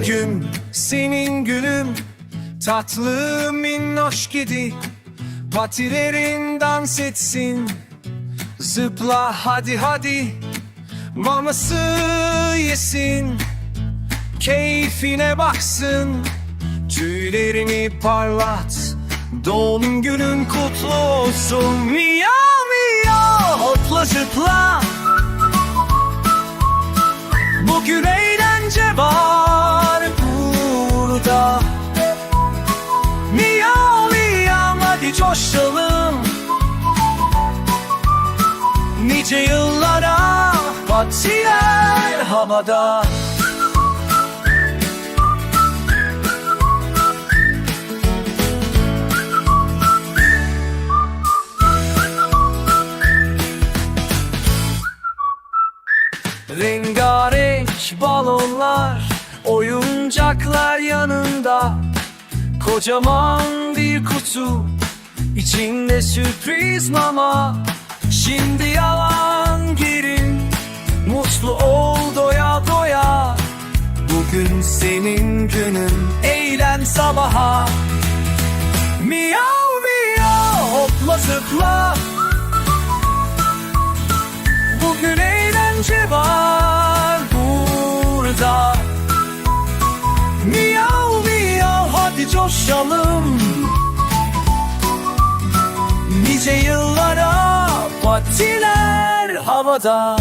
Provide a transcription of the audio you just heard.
Bugün senin günün Tatlı minnoş kedi. Patilerin dans etsin. Zıpla hadi hadi. Maması yesin. Keyfine baksın. Tüylerini parlat. Doğum günün kutlu olsun coşalım. Nice yıllara patiler havada. Rengarenk balonlar, oyuncaklar yanında. Kocaman bir kutu, içinde sürpriz mama Şimdi yalan girin, mutlu ol doya doya. Bugün senin günün, eğlen sabaha. Miyav miyav, hopla zıpla. Bugün eğlence var burada. Miyav miyav hadi coşalım yıllara patiler havada